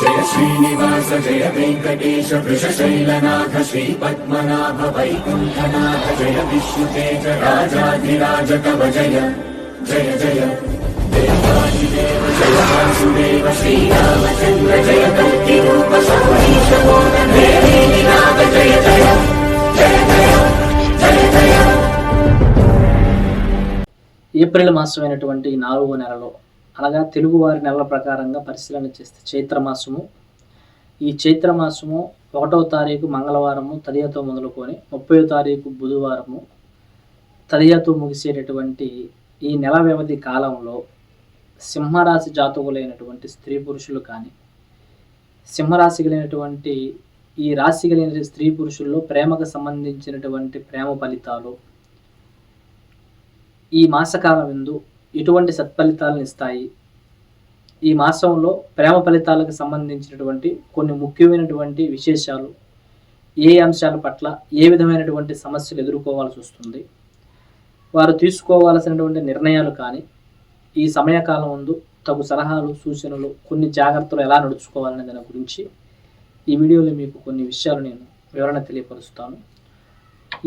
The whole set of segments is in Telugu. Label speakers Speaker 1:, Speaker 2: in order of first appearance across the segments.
Speaker 1: జయ శ్రీనివాస జయ వెంకటేశ వృషశైలనాథ శ్రీ పద్మనాభ వైకుంఠనాథ జయ విష్ణుతేజ రాజాధిరాజ కవ జయ జయ జయ. దేవాదిదేవ జయ వాసుదేవ శ్రీరామచంద్ర జయ కల్కి రూప సౌరీశ నాథ జయ జయ జయ జయ జయ జయ.
Speaker 2: ఏప్రిల్ మాసమైనటువంటి నాలుగో నెలలో అనగా తెలుగువారి నెలల ప్రకారంగా పరిశీలన చేస్తే చైత్రమాసము ఈ చైత్రమాసము ఒకటవ తారీఖు మంగళవారము తదియతో మొదలుకొని ముప్పై తారీఖు బుధవారము తదియతో ముగిసేటటువంటి ఈ నెల వ్యవధి కాలంలో సింహరాశి జాతకులైనటువంటి స్త్రీ పురుషులు కానీ సింహరాశి కలిగినటువంటి ఈ రాశి కలిగిన స్త్రీ పురుషుల్లో ప్రేమకు సంబంధించినటువంటి ప్రేమ ఫలితాలు ఈ మాసకాలం ఎందు ఎటువంటి సత్ఫలితాలను ఇస్తాయి? ఈ మాసంలో ప్రేమ ఫలితాలకు సంబంధించినటువంటి కొన్ని ముఖ్యమైనటువంటి విశేషాలు ఏ అంశాల పట్ల ఏ విధమైనటువంటి సమస్యలు ఎదుర్కోవాల్సి వస్తుంది? వారు తీసుకోవాల్సినటువంటి నిర్ణయాలు కానీ ఈ సమయకాలం ముందు తగు సలహాలు సూచనలు కొన్ని జాగ్రత్తలు ఎలా నడుచుకోవాలనే దాని గురించి ఈ వీడియోలో మీకు కొన్ని విషయాలు నేను వివరణ తెలియపరుస్తాను.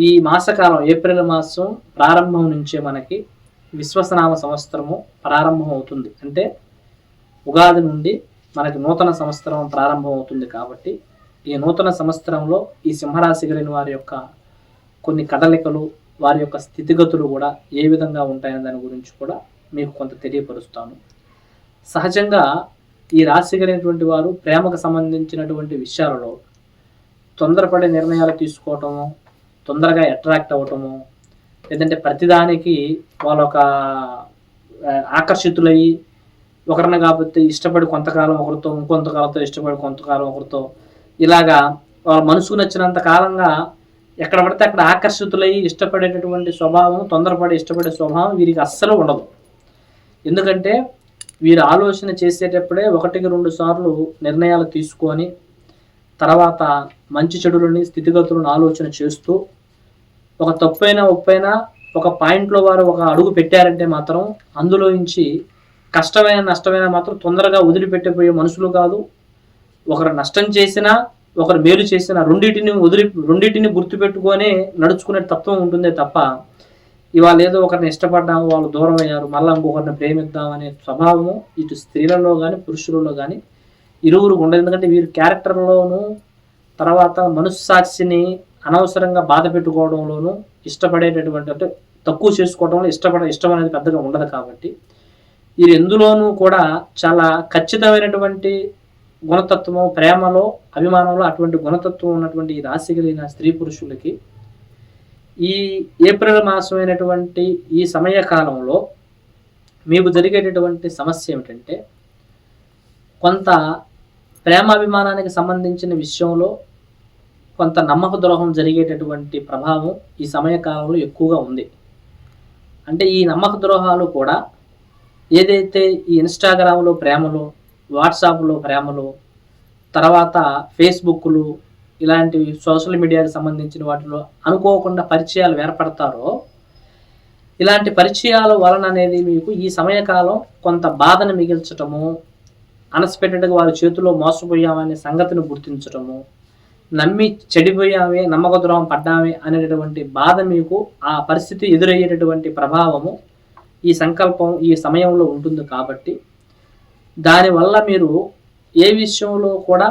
Speaker 2: ఈ మాసకాలం ఏప్రిల్ మాసం ప్రారంభం నుంచే మనకి విశ్వసనామ సంవత్సరము ప్రారంభం అవుతుంది అంటే ఉగాది నుండి మనకి నూతన సంవత్సరం ప్రారంభం అవుతుంది కాబట్టి ఈ నూతన సంవత్సరంలో ఈ సింహరాశి కలిగిన వారి యొక్క కొన్ని కదలికలు వారి యొక్క స్థితిగతులు కూడా ఏ విధంగా ఉంటాయనే దాని గురించి కూడా మీకు కొంత తెలియపరుస్తాను. సహజంగా ఈ రాశి కలిగినటువంటి వారు ప్రేమకు సంబంధించినటువంటి విషయాలలో తొందరపడే నిర్ణయాలు తీసుకోవటము తొందరగా అట్రాక్ట్ అవ్వటము లేదంటే ప్రతిదానికి వాళ్ళ ఒక ఆకర్షితులయ్యి ఒకరిని కాకపోతే ఇష్టపడి కొంతకాలం ఒకరితో ఇంకొంతకాలంతో ఇష్టపడి కొంతకాలం ఒకరితో ఇలాగా వాళ్ళ మనసుకు నచ్చినంత కాలంగా ఎక్కడ పడితే అక్కడ ఆకర్షితులయ్యి ఇష్టపడేటటువంటి స్వభావం తొందరపడి ఇష్టపడే స్వభావం వీరికి అస్సలు ఉండదు. ఎందుకంటే వీరు ఆలోచన చేసేటప్పుడే ఒకటికి రెండు సార్లు నిర్ణయాలు తీసుకొని తర్వాత మంచి చెడులని స్థితిగతులను ఆలోచన చేస్తూ ఒక తప్పైనా ఒప్పైనా ఒక పాయింట్లో వారు ఒక అడుగు పెట్టారంటే మాత్రం అందులో నుంచి కష్టమైన నష్టమైన మాత్రం తొందరగా వదిలిపెట్టిపోయే మనుషులు కాదు. ఒకరు నష్టం చేసినా ఒకరు మేలు చేసినా రెండింటిని వదిలి రెండింటిని గుర్తుపెట్టుకొని నడుచుకునే తత్వం ఉంటుందే తప్ప ఇవాళ ఏదో ఒకరిని ఇష్టపడ్డాము వాళ్ళు దూరం అయ్యారు మళ్ళీ ఇంకొకరిని ప్రేమిద్దామనే స్వభావము ఇటు స్త్రీలలో కానీ పురుషులలో కానీ ఇరువురు ఉండదు. ఎందుకంటే వీరు క్యారెక్టర్లోను తర్వాత మనస్సాక్షిని అనవసరంగా బాధ పెట్టుకోవడంలోనూ ఇష్టపడేటటువంటి అంటే తక్కువ చేసుకోవడంలో ఇష్టపడ ఇష్టం అనేది పెద్దగా ఉండదు కాబట్టి ఈ ఎందులోనూ కూడా చాలా ఖచ్చితమైనటువంటి గుణతత్వము ప్రేమలో అభిమానంలో అటువంటి గుణతత్వం ఉన్నటువంటి ఈ రాశి కలిగిన స్త్రీ పురుషులకి ఈ ఏప్రిల్ మాసమైనటువంటి ఈ సమయ కాలంలో మీకు జరిగేటటువంటి సమస్య ఏమిటంటే కొంత ప్రేమాభిమానానికి సంబంధించిన విషయంలో కొంత నమ్మక ద్రోహం జరిగేటటువంటి ప్రభావం ఈ సమయకాలంలో ఎక్కువగా ఉంది. అంటే ఈ నమ్మక ద్రోహాలు కూడా ఏదైతే ఈ ఇన్స్టాగ్రామ్లో ప్రేమలు వాట్సాప్లో ప్రేమలు తర్వాత ఫేస్బుక్లు ఇలాంటివి సోషల్ మీడియాకి సంబంధించిన వాటిలో అనుకోకుండా పరిచయాలు ఏర్పడతారో ఇలాంటి పరిచయాల వలన అనేది మీకు ఈ సమయకాలం కొంత బాధను మిగిల్చటము అన్ఎక్స్పెక్టెడ్గా వారి చేతిలో మోసపోయామనే సంగతిని గుర్తించటము నమ్మి చెడిపోయామే నమ్మక ద్రోహం పడ్డామే అనేటటువంటి బాధ మీకు ఆ పరిస్థితి ఎదురయ్యేటటువంటి ప్రభావము ఈ సంకల్పం ఈ సమయంలో ఉంటుంది కాబట్టి. దానివల్ల మీరు ఏ విషయంలో కూడా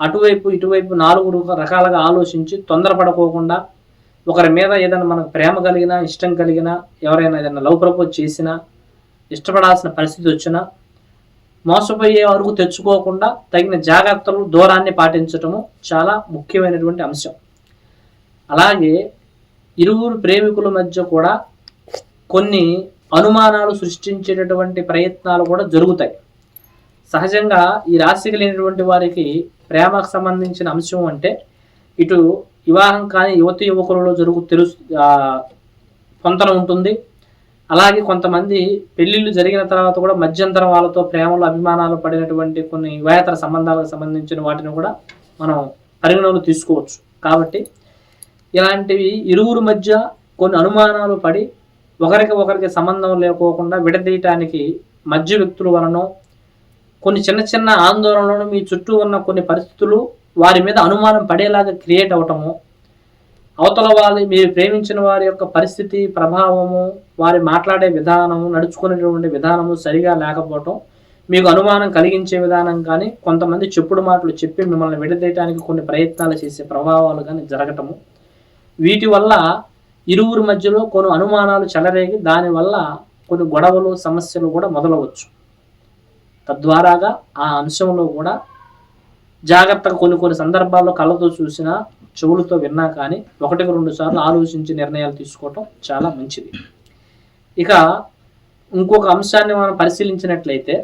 Speaker 2: అటువైపు ఇటువైపు నాలుగు రకాలుగా ఆలోచించి తొందరపడకోకుండా ఒకరి మీద ఏదైనా మనకు ప్రేమ కలిగినా ఇష్టం కలిగినా ఎవరైనా ఏదైనా లవ్ ప్రపోజ్ చేసినా ఇష్టపడాల్సిన పరిస్థితి వచ్చినా మోసపోయే వరకు తెచ్చుకోకుండా తగిన జాగ్రత్తలు దూరాన్ని పాటించటము చాలా ముఖ్యమైనటువంటి అంశం. అలాగే ఇరువురు ప్రేమికుల మధ్య కూడా కొన్ని అనుమానాలు సృష్టించేటటువంటి ప్రయత్నాలు కూడా జరుగుతాయి. సహజంగా ఈ రాశి కలిగినటువంటి వారికి ప్రేమకు సంబంధించిన అంశం అంటే ఇటు వివాహం కాని యువతి యువకులలో జరుగు తెలుసు పొంతన ఉంటుంది. అలాగే కొంతమంది పెళ్ళిళ్ళు జరిగిన తర్వాత కూడా మధ్యంతరం వాళ్ళతో ప్రేమలు అభిమానాలు పడినటువంటి కొన్ని వివాహేతర సంబంధాలకు సంబంధించిన వాటిని కూడా మనం పరిగణనలో తీసుకోవచ్చు. కాబట్టి ఇలాంటివి ఇరువురు మధ్య కొన్ని అనుమానాలు పడి ఒకరికి ఒకరికి సంబంధం లేకోకుండా విడదీయటానికి మధ్య వ్యక్తుల వలన కొన్ని చిన్న చిన్న ఆందోళనలు మీ చుట్టూ ఉన్న కొన్ని పరిస్థితులు వారి మీద అనుమానం పడేలాగా క్రియేట్ అవటము అవతల వాళ్ళు మీరు ప్రేమించిన వారి యొక్క పరిస్థితి ప్రభావము వారి మాట్లాడే విధానము నడుచుకునేటువంటి విధానము సరిగా లేకపోవటం మీకు అనుమానం కలిగించే విధానం కానీ కొంతమంది చెప్పుడు మాటలు చెప్పి మిమ్మల్ని విడదీయడానికి కొన్ని ప్రయత్నాలు చేసే ప్రభావాలు కానీ జరగటము. వీటి వల్ల ఇరువురి మధ్యలో కొన్ని అనుమానాలు చెలరేగి దానివల్ల కొన్ని గొడవలు సమస్యలు కూడా మొదలవచ్చు. తద్వారాగా ఆ అంశంలో కూడా జాగ్రత్తగా కొన్ని కొన్ని సందర్భాల్లో కళ్ళతో చూసినా చెవులతో విన్నా కానీ ఒకటికి రెండు సార్లు ఆలోచించి నిర్ణయాలు తీసుకోవటం చాలా మంచిది. ఇక ఇంకొక అంశాన్ని మనం పరిశీలించినట్లయితే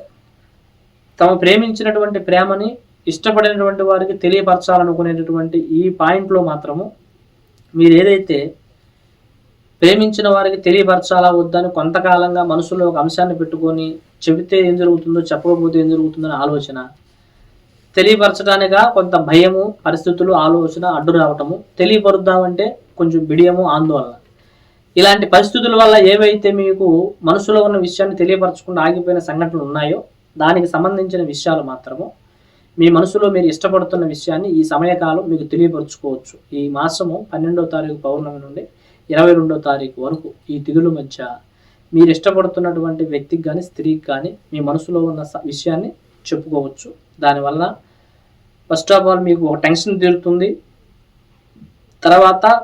Speaker 2: తమ ప్రేమించినటువంటి ప్రేమని ఇష్టపడినటువంటి వారికి తెలియపరచాలనుకునేటటువంటి ఈ పాయింట్లో మాత్రము మీరు ఏదైతే ప్రేమించిన వారికి తెలియపరచాలా వద్దని కొంతకాలంగా మనసులో ఒక అంశాన్ని పెట్టుకొని చెబితే ఏం జరుగుతుందో చెప్పకపోతే ఏం జరుగుతుందని ఆలోచన తెలియపరచడానిగా కొంత భయము పరిస్థితులు ఆలోచన అడ్డు రావటము తెలియపరుద్దామంటే కొంచెం బిడియము ఆందోళన. ఇలాంటి పరిస్థితుల వల్ల ఏవైతే మీకు మనసులో ఉన్న విషయాన్ని తెలియపరచకుండా ఆగిపోయిన సంఘటనలు ఉన్నాయో దానికి సంబంధించిన విషయాలు మాత్రము మీ మనసులో మీరు ఇష్టపడుతున్న విషయాన్ని ఈ సమయకాలం మీకు తెలియపరచుకోవచ్చు. ఈ మాసము పన్నెండో తారీఖు పౌర్ణమి నుండి ఇరవై రెండో తారీఖు వరకు ఈ తిథుల మధ్య మీరు ఇష్టపడుతున్నటువంటి వ్యక్తికి కానీ స్త్రీకి కానీ మీ మనసులో ఉన్న స- విషయాన్ని చెప్పుకోవచ్చు. దానివల్ల ఫస్ట్ ఆఫ్ ఆల్ మీకు ఒక టెన్షన్ తీరుతుంది. తర్వాత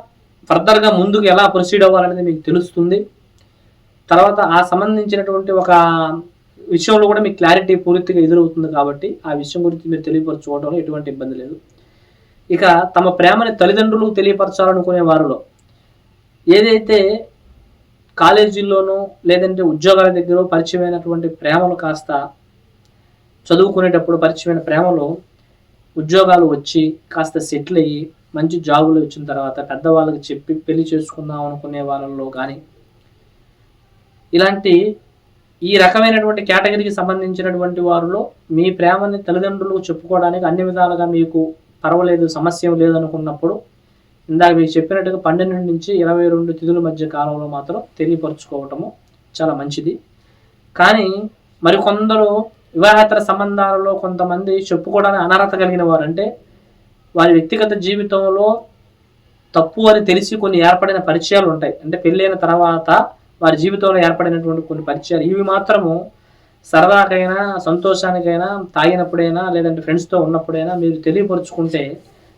Speaker 2: ఫర్దర్గా ముందుకు ఎలా ప్రొసీడ్ అవ్వాలనేది మీకు తెలుస్తుంది. తర్వాత ఆ సంబంధించినటువంటి ఒక విషయంలో కూడా మీకు క్లారిటీ పూర్తిగా ఎదురవుతుంది కాబట్టి ఆ విషయం గురించి మీరు తెలియపరచుకోవడంలో ఎటువంటి ఇబ్బంది లేదు. ఇక తమ ప్రేమని తల్లిదండ్రులకు తెలియపరచాలనుకునే వారిలో ఏదైతే కాలేజీల్లోనూ లేదంటే ఉద్యోగాల దగ్గర పరిచయమైనటువంటి ప్రేమలు కాస్త చదువుకునేటప్పుడు పరిచయమైన ప్రేమలో ఉద్యోగాలు వచ్చి కాస్త సెటిల్ అయ్యి మంచి జాబులు వచ్చిన తర్వాత పెద్దవాళ్ళకి చెప్పి పెళ్ళి చేసుకుందాం అనుకునే వాళ్ళలో కానీ ఇలాంటి ఈ రకమైనటువంటి కేటగిరీకి సంబంధించినటువంటి వారిలో మీ ప్రేమని తల్లిదండ్రులకు చెప్పుకోవడానికి అన్ని విధాలుగా మీకు పర్వాలేదు సమస్య లేదనుకున్నప్పుడు ఇందాక మీకు చెప్పినట్టుగా పన్నెండు నుంచి ఇరవై రెండు తిథుల మధ్య కాలంలో మాత్రం తెలియపరచుకోవటము చాలా మంచిది. కానీ మరికొందరు వివాహేతర సంబంధాలలో కొంతమంది చెప్పుకోవడానికి అనర్హత కలిగిన వారు అంటే వారి వ్యక్తిగత జీవితంలో తప్పు అని తెలిసి కొన్ని ఏర్పడిన పరిచయాలు ఉంటాయి. అంటే పెళ్ళైన తర్వాత వారి జీవితంలో ఏర్పడినటువంటి కొన్ని పరిచయాలు. ఇవి మాత్రము సరదాకైనా సంతోషానికైనా తాగినప్పుడైనా లేదంటే ఫ్రెండ్స్తో ఉన్నప్పుడైనా మీరు తెలియపరుచుకుంటే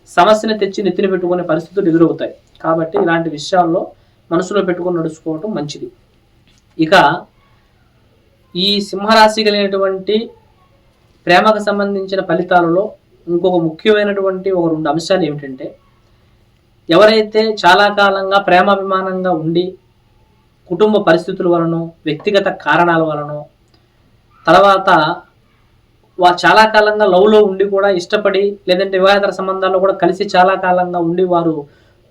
Speaker 2: సమస్యను తెచ్చి నెత్తిన పెట్టుకునే పరిస్థితులు ఎదురవుతాయి. కాబట్టి ఇలాంటి విషయాల్లో మనసులో పెట్టుకొని నడుచుకోవటం మంచిది. ఇక ఈ సింహరాశి కలిగినటువంటి ప్రేమకు సంబంధించిన ఫలితాలలో ఇంకొక ముఖ్యమైనటువంటి ఒక రెండు అంశాలు ఏమిటంటే ఎవరైతే చాలా కాలంగా ప్రేమాభిమానంగా ఉండి కుటుంబ పరిస్థితుల వలన వ్యక్తిగత కారణాల వలన తర్వాత వా చాలా కాలంగా లవ్లో ఉండి కూడా ఇష్టపడి లేదంటే వివాహేతర సంబంధాల్లో కూడా కలిసి చాలా కాలంగా ఉండి వారు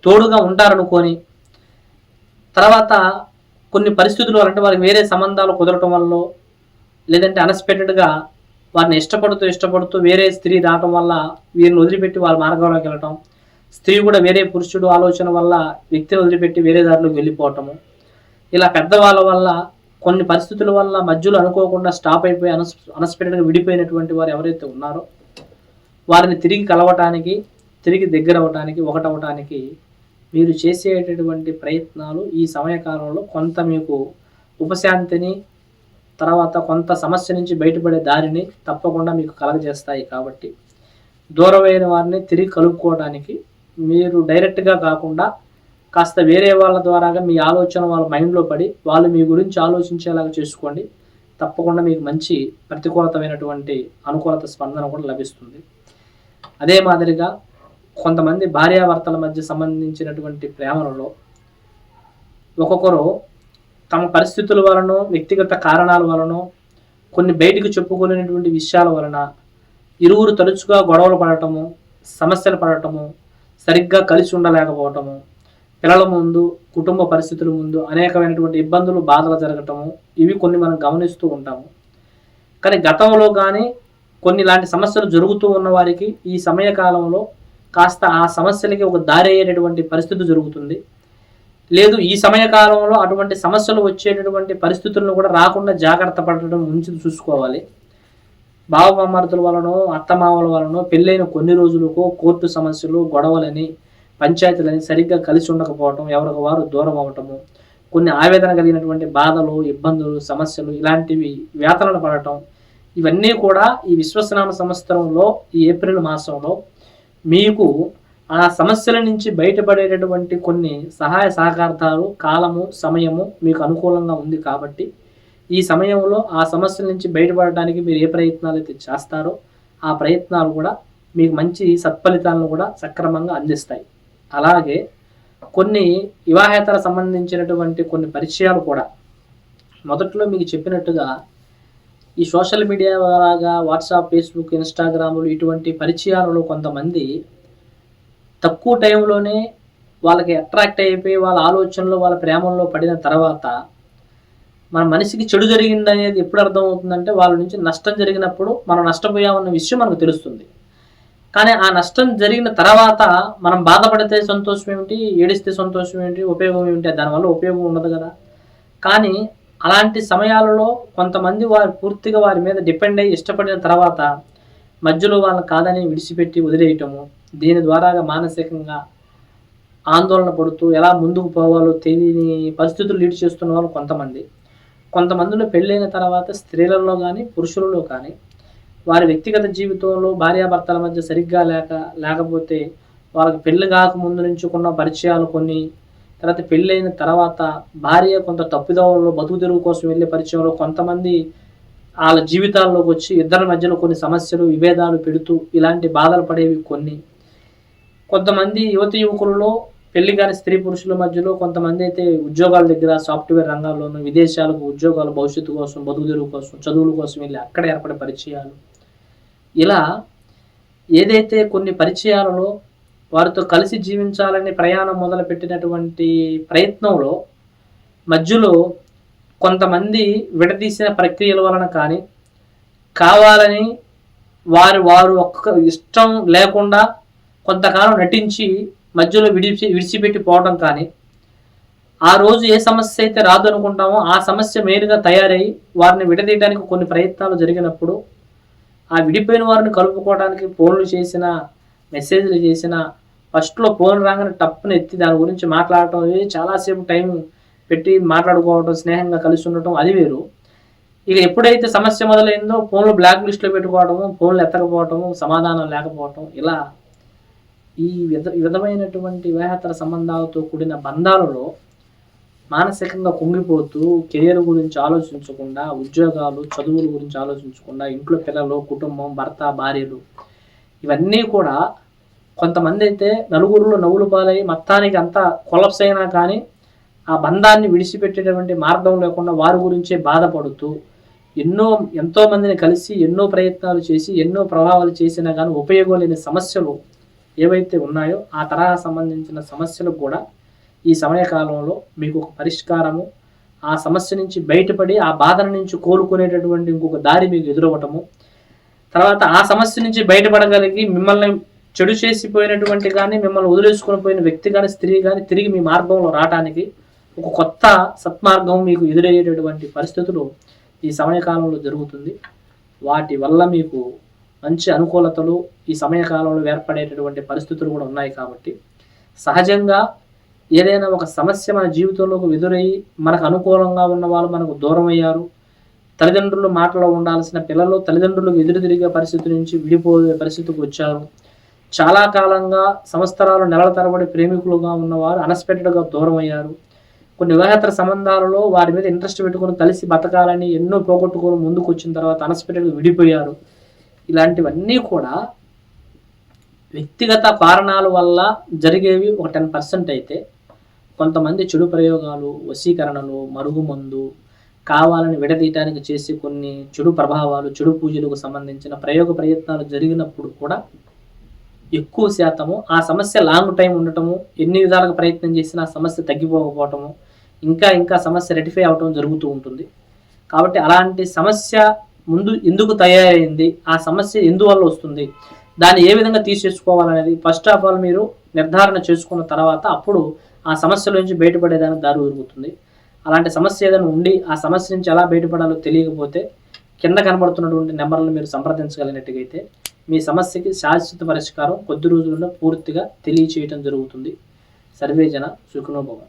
Speaker 2: తోడుగా ఉంటారనుకొని తర్వాత కొన్ని పరిస్థితులు వల్ల అంటే వారికి వేరే సంబంధాలు కుదరటం వల్ల లేదంటే అన్ఎక్స్పెక్టెడ్గా వారిని ఇష్టపడుతూ ఇష్టపడుతూ వేరే స్త్రీ దాటం వల్ల వీరిని వదిలిపెట్టి వాళ్ళ మార్గంలోకి వెళ్ళటం స్త్రీ కూడా వేరే పురుషుడు ఆలోచన వల్ల వ్యక్తిని వదిలిపెట్టి వేరే దారిలోకి వెళ్ళిపోవటము. ఇలా పెద్దవాళ్ళ వల్ల కొన్ని పరిస్థితుల వల్ల మధ్యలో అనుకోకుండా స్టాప్ అయిపోయి అనస్ అన్ఎక్స్పెక్టెడ్గా విడిపోయినటువంటి వారు ఎవరైతే ఉన్నారో వారిని తిరిగి కలవటానికి తిరిగి దగ్గర అవ్వటానికి ఒకటవటానికి మీరు చేసేటటువంటి ప్రయత్నాలు ఈ సమయకాలంలో కొంత మీకు ఉపశాంతిని తర్వాత కొంత సమస్య నుంచి బయటపడే దారిని తప్పకుండా మీకు కలగజేస్తాయి కాబట్టి దూరమైన వారిని తిరిగి కలుపుకోవడానికి మీరు డైరెక్ట్గా కాకుండా కాస్త వేరే వాళ్ళ ద్వారాగా మీ ఆలోచన వాళ్ళ మైండ్లో పడి వాళ్ళు మీ గురించి ఆలోచించేలాగా చేసుకోండి. తప్పకుండా మీకు మంచి ప్రతికూలతమైనటువంటి అనుకూలత స్పందన కూడా లభిస్తుంది. అదే మాదిరిగా కొంతమంది భార్యాభర్తల మధ్య సంబంధించినటువంటి ప్రేమలలో ఒక్కొక్కరు తమ పరిస్థితుల వలన వ్యక్తిగత కారణాల వలన కొన్ని బయటకు చెప్పుకునేటువంటి విషయాల వలన ఇరువురు తరచుగా గొడవలు పడటము సమస్యలు పడటము సరిగ్గా కలిసి ఉండలేకపోవటము పిల్లల ముందు కుటుంబ పరిస్థితుల ముందు అనేకమైనటువంటి ఇబ్బందులు బాధలు జరగటము ఇవి కొన్ని మనం గమనిస్తూ ఉంటాము. కానీ గతంలో కానీ కొన్ని ఇలాంటి సమస్యలు జరుగుతూ ఉన్న వారికి ఈ సమయకాలంలో కాస్త ఆ సమస్యలకి ఒక దారి అయ్యేటటువంటి పరిస్థితి జరుగుతుంది. లేదు ఈ సమయకాలంలో అటువంటి సమస్యలు వచ్చేటటువంటి పరిస్థితులను కూడా రాకుండా జాగ్రత్త పడటం ఉంచి చూసుకోవాలి. బావమర్దుల వలనో అత్తమామల వలనో పెళ్ళైన కొన్ని రోజులకు కోర్టు సమస్యలు గొడవలని పంచాయతీలని సరిగ్గా కలిసి ఉండకపోవటం ఎవరికి వారు దూరం అవ్వటము కొన్ని ఆవేదన కలిగినటువంటి బాధలు ఇబ్బందులు సమస్యలు ఇలాంటివి వేతనలు పడటం ఇవన్నీ కూడా ఈ విశ్వసనామ సంవత్సరంలో ఈ ఏప్రిల్ మాసంలో మీకు ఆ సమస్యల నుంచి బయటపడేటటువంటి కొన్ని సహాయ సహకార్థాలు కాలము సమయము మీకు అనుకూలంగా ఉంది కాబట్టి ఈ సమయంలో ఆ సమస్యల నుంచి బయటపడడానికి మీరు ఏ ప్రయత్నాలు అయితే చేస్తారో ఆ ప్రయత్నాలు కూడా మీకు మంచి సత్ఫలితాలను కూడా సక్రమంగా అందిస్తాయి. అలాగే కొన్ని వివాహేతర సంబంధించినటువంటి కొన్ని పరిచయాలు కూడా మొదట్లో మీకు చెప్పినట్టుగా ఈ సోషల్ మీడియా ద్వారాగా వాట్సాప్ ఫేస్బుక్ ఇన్స్టాగ్రాములు ఇటువంటి పరిచయాలలో కొంతమంది తక్కువ టైంలోనే వాళ్ళకి అట్రాక్ట్ అయిపోయి వాళ్ళ ఆలోచనలో వాళ్ళ ప్రేమల్లో పడిన తర్వాత మన మనిషికి చెడు జరిగింది అనేది ఎప్పుడు అర్థమవుతుందంటే వాళ్ళ నుంచి నష్టం జరిగినప్పుడు మనం నష్టపోయామన్న విషయం మనకు తెలుస్తుంది. కానీ ఆ నష్టం జరిగిన తర్వాత మనం బాధపడితే సంతోషం ఏమిటి ఏడిస్తే సంతోషం ఏమిటి ఉపయోగం ఏమిటి దానివల్ల ఉపయోగం ఉండదు కదా. కానీ అలాంటి సమయాలలో కొంతమంది వారు పూర్తిగా వారి మీద డిపెండ్ అయ్యి ఇష్టపడిన తర్వాత మధ్యలో వాళ్ళని కాదని విడిచిపెట్టి వదిలేయటము దీని ద్వారాగా మానసికంగా ఆందోళన పడుతూ ఎలా ముందుకు పోవాలో తెలియని పరిస్థితులు లీడ్ చేస్తున్న వాళ్ళు కొంతమంది. కొంతమందిలో పెళ్ళైన తర్వాత స్త్రీలలో కానీ పురుషులలో కానీ వారి వ్యక్తిగత జీవితంలో భార్యాభర్తల మధ్య సరిగ్గా లేక లేకపోతే వాళ్ళకి పెళ్ళి కాక ముందు నుంచి కొన్న పరిచయాలు కొన్ని తర్వాత పెళ్ళైన తర్వాత భార్య కొంత తప్పిదోవలో బతుకు తెరువు కోసం వెళ్ళే పరిచయంలో కొంతమంది వాళ్ళ జీవితాల్లోకి వచ్చి ఇద్దరి మధ్యలో కొన్ని సమస్యలు విభేదాలు పెడుతూ ఇలాంటి బాధలు పడేవి కొన్ని. కొంతమంది యువతి యువకులలో పెళ్ళి కాని స్త్రీ పురుషుల మధ్యలో కొంతమంది అయితే ఉద్యోగాల దగ్గర సాఫ్ట్వేర్ రంగాల్లోనూ విదేశాలకు ఉద్యోగాల భవిష్యత్తు కోసం బతుకు తెరువు కోసం చదువుల కోసం వెళ్ళి అక్కడ ఏర్పడే పరిచయాలు. ఇలా ఏదైతే కొన్ని పరిచయాలలో వారితో కలిసి జీవించాలని ప్రయాణం మొదలుపెట్టినటువంటి ప్రయత్నంలో మధ్యలో కొంతమంది విడదీసిన ప్రక్రియల వలన కానీ కావాలని వారు వారు ఒక్క ఇష్టం లేకుండా కొంతకాలం నటించి మధ్యలో విడిచి విడిచిపెట్టి పోవడం కానీ ఆ రోజు ఏ సమస్య అయితే రాదు అనుకుంటామో ఆ సమస్య మెయిన్గా తయారై వారిని విడదీయడానికి కొన్ని ప్రయత్నాలు జరిగినప్పుడు ఆ విడిపోయిన వారిని కలుపుకోవడానికి ఫోన్లు చేసిన మెసేజ్లు చేసిన ఫస్ట్లో ఫోన్ రాగానే టప్పుని ఎత్తి దాని గురించి మాట్లాడటం ఇది చాలాసేపు టైం పెట్టి మాట్లాడుకోవడం స్నేహంగా కలిసి ఉండటం అది వేరు. ఇక ఎప్పుడైతే సమస్య మొదలైందో ఫోన్లు బ్లాక్ లిస్ట్లో పెట్టుకోవడము ఫోన్లు ఎత్తకపోవటము సమాధానం లేకపోవటం ఇలా ఈ విధ విధమైనటువంటి వివాహేతర సంబంధాలతో కూడిన బంధాలలో మానసికంగా కుంగిపోతూ కెరియర్ గురించి ఆలోచించకుండా ఉద్యోగాలు చదువుల గురించి ఆలోచించకుండా ఇంట్లో పిల్లలు కుటుంబం భర్త భార్యలు ఇవన్నీ కూడా కొంతమంది అయితే నలుగురులో నవ్వులు పాలై మొత్తానికి అంతా కొలప్స్ అయినా కానీ ఆ బంధాన్ని విడిచిపెట్టేటువంటి మార్గం లేకుండా వారి గురించే బాధపడుతూ ఎన్నో ఎంతో మందిని కలిసి ఎన్నో ప్రయత్నాలు చేసి ఎన్నో ప్రభావాలు చేసినా కానీ ఉపయోగం లేని సమస్యలు ఏవైతే ఉన్నాయో ఆ తరహా సంబంధించిన సమస్యలకు కూడా ఈ సమయకాలంలో మీకు ఒక పరిష్కారము ఆ సమస్య నుంచి బయటపడి ఆ బాధల నుంచి కోలుకునేటటువంటి ఇంకొక దారి మీకు ఎదురవ్వటము తర్వాత ఆ సమస్య నుంచి బయటపడగలిగి మిమ్మల్ని చెడు చేసిపోయినటువంటి కానీ మిమ్మల్ని వదిలేసుకుని పోయిన వ్యక్తి కానీ స్త్రీ కానీ తిరిగి మీ మార్గంలో రావడానికి ఒక కొత్త సత్మార్గం మీకు ఎదురయ్యేటటువంటి పరిస్థితులు ఈ సమయకాలంలో జరుగుతుంది. వాటి వల్ల మీకు మంచి అనుకూలతలు ఈ సమయకాలంలో ఏర్పడేటటువంటి పరిస్థితులు కూడా ఉన్నాయి కాబట్టి సహజంగా ఏదైనా ఒక సమస్య మన జీవితంలోకి ఎదురయ్యి మనకు అనుకూలంగా ఉన్న వాళ్ళు మనకు దూరం అయ్యారు. తల్లిదండ్రులు మాటలో ఉండాల్సిన పిల్లలు తల్లిదండ్రులకు ఎదురు తిరిగే పరిస్థితి నుంచి విడిపోయే పరిస్థితికి వచ్చారు. చాలా కాలంగా సంవత్సరాలు నెలల తరబడి ప్రేమికులుగా ఉన్నవారు అన్ఎక్స్పెక్టెడ్గా దూరం అయ్యారు. కొన్ని వివాహేతర సంబంధాలలో వారి మీద ఇంట్రెస్ట్ పెట్టుకొని కలిసి బతకాలని ఎన్నో పోగొట్టుకొని ముందుకు వచ్చిన తర్వాత అన్ఎక్స్పెక్టెడ్గా విడిపోయారు. ఇలాంటివన్నీ కూడా వ్యక్తిగత కారణాల వల్ల జరిగేవి ఒక టెన్ పర్సెంట్ అయితే కొంతమంది చెడు ప్రయోగాలు వశీకరణలు మరుగుమందు కావాలని విడదీయటానికి చేసే కొన్ని చెడు ప్రభావాలు చెడు పూజలకు సంబంధించిన ప్రయోగ ప్రయత్నాలు జరిగినప్పుడు కూడా ఎక్కువ శాతము ఆ సమస్య లాంగ్ టైం ఉండటము ఎన్ని విధాలుగా ప్రయత్నం చేసినా సమస్య తగ్గిపోకపోవటము ఇంకా ఇంకా సమస్య రెటిఫై అవటం జరుగుతూ ఉంటుంది. కాబట్టి అలాంటి సమస్య ముందు ఎందుకు తయారైంది ఆ సమస్య ఎందువల్ల వస్తుంది దాన్ని ఏ విధంగా తీసేసుకోవాలనేది ఫస్ట్ ఆఫ్ ఆల్ మీరు నిర్ధారణ చేసుకున్న తర్వాత అప్పుడు ఆ సమస్యల నుంచి బయటపడేదానికి దారి దొరుకుతుంది అలాంటి సమస్య ఏదైనా ఉండి ఆ సమస్య నుంచి ఎలా బయటపడాలో తెలియకపోతే కింద కనబడుతున్నటువంటి నెంబర్లను మీరు సంప్రదించగలిగినట్టుగైతే మీ సమస్యకి శాశ్వత పరిష్కారం కొద్ది రోజుల్లో పూర్తిగా తెలియచేయటం జరుగుతుంది. సర్వేజన సుఖనోభవం